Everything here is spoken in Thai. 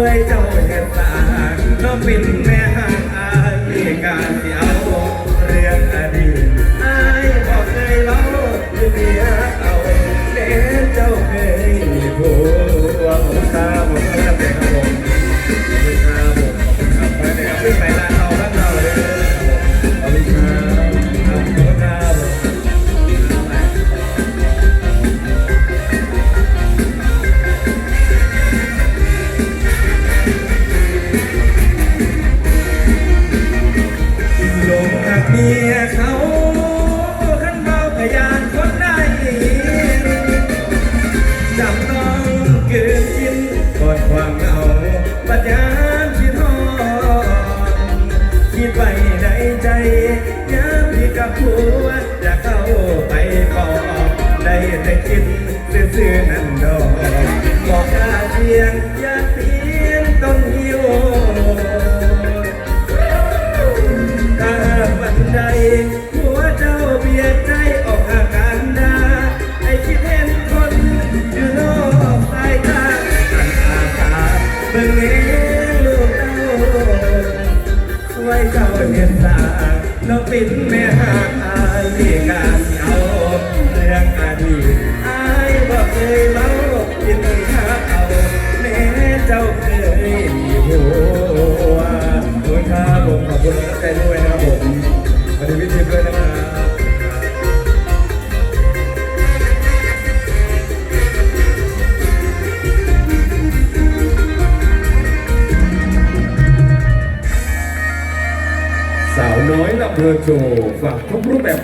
วยเจ้าเห็นตาก็เป็นแม่หางอาเอกาเสีย คิดไว้ในใจย้ำที่กับผัวจะเข้าไปขอกได้แต่คิดซื่อๆนั่นดอกบอกข้าเพียง เสาน้องปิ่นแม่หาอาลีกาเอาเรื่องอดีตอายบอกเคยเมากินข้าวแม่เจ้าเคยมีหัวคุณข้าบุกขอบคุณแต่ด้วย น้อยลำเพลินโชว์ฝากทุกรูปแบบ